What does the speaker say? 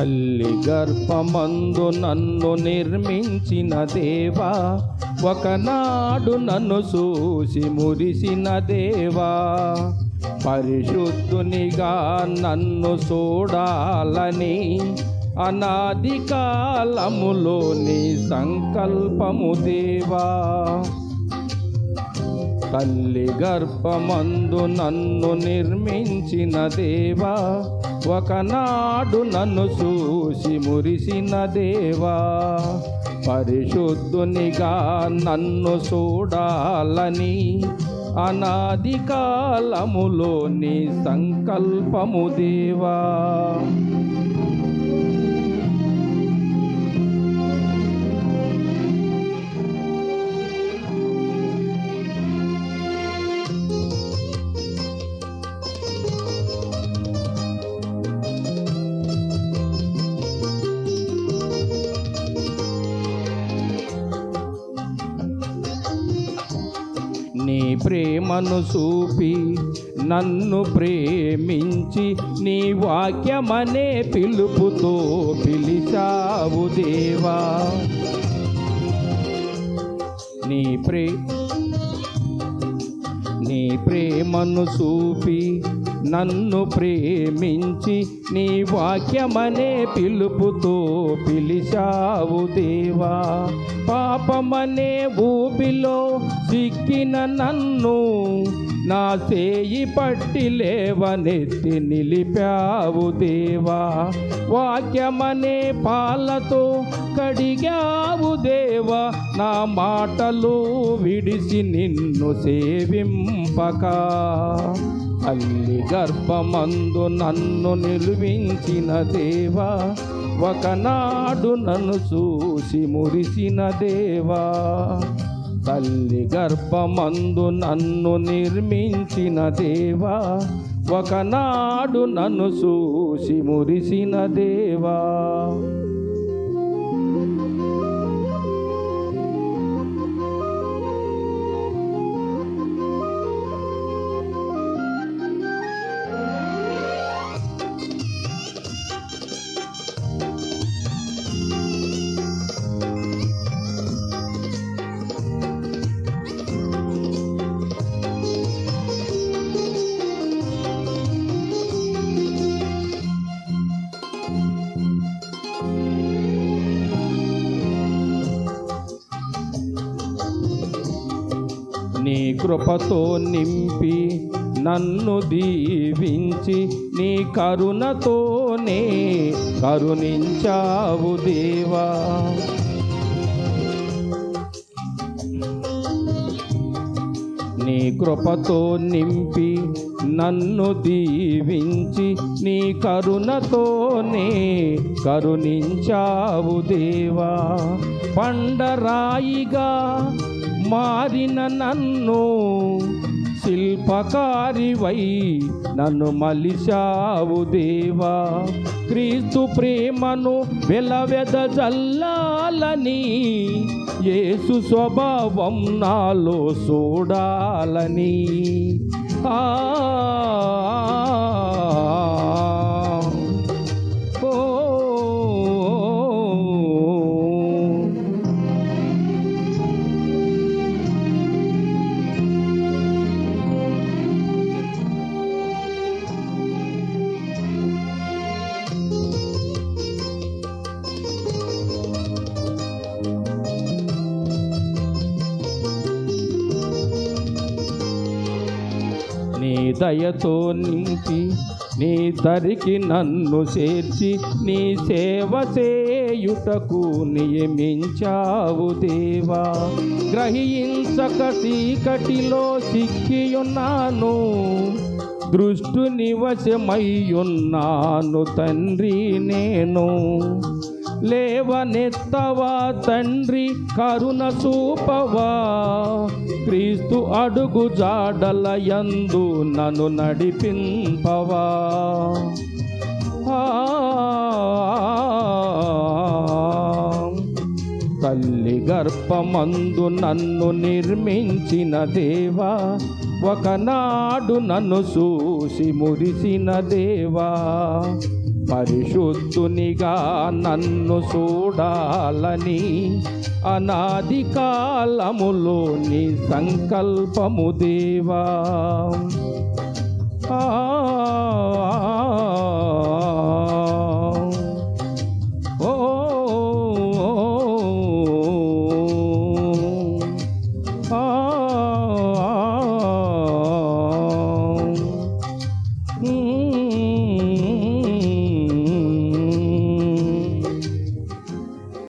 తల్లి గర్భమందు నన్ను నిర్మించిన దేవా ఒకనాడు నన్ను చూసి మురిసిన దేవా. పరిశుద్ధునిగా నన్ను చూడాలని అనాది కాలములోని సంకల్పము దేవా. తల్లి గర్భమందు నన్ను నిర్మించిన దేవా ఒకనాడు నన్ను చూసి మురిసిన దేవా. పరిశుద్ధునిగా నన్ను చూడాలని అనాది కాలములోని సంకల్పము దేవా. ప్రేమను చూపి నన్ను ప్రేమించి నీ వాక్యమనే పిలుపుతో పిలిచావు దేవా. నీ ప్రే నీ ప్రేమను చూపి నన్ను ప్రేమించి నీ వాక్యమనే పిలుపుతో పిలిచావు దేవా. పాపమనే ఊబిలో సిక్కిన నన్ను నా సేయి పట్టి లేవనెత్తి నిలిపావు దేవా. వాక్యమనే పాలతో కడిగావు దేవా. నా మాటలు విడిసి నిన్ను సేవింపక. అల్లి గర్భమందు నన్ను నిలువించిన దేవా ఒకనాడు నన్ను చూసి మురిసిన దేవా. తల్లి గర్భమందు నన్ను నిర్మించిన దేవా ఒకనాడు నన్ను చూసి మురిసిన దేవా. కృపతో నింపి నన్ను దీవించి నీ కరుణతోనే కరుణించావు దేవా. నీ కృపతో నింపి నన్ను దీవించి నీ కరుణతోనే కరుణించావు దేవా. పండరాయిగా మారిన నన్ను శిల్పకారివై నన్ను మలిశావు దేవా. క్రీస్తు ప్రేమను వెలవెద జల్లాలని యేసు స్వభావం నాలో చూడాలని ఆ దయతో నింపి నీ దరికి నన్ను చేర్చి నీ సేవ చేయుటకు నియమించావు దేవా. గ్రహించక చీకటిలో సిక్కియున్నాను దృష్టి నివశమయ్యున్నాను తండ్రి నేను. లేవనెత్తవా తండ్రి కరుణ చూపవా? క్రీస్తు అడుగు జాడల యందు నన్ను నడిపింపవా? తల్లి గర్భమందు నన్ను నిర్మించిన దేవా ఒకనాడు నన్ను చూసి మురిసిన దేవా. పరిశుద్ధునిగా నన్ను చూడాలని అనాది కాలములో నీ సంకల్పము దేవా. ఆ ఓ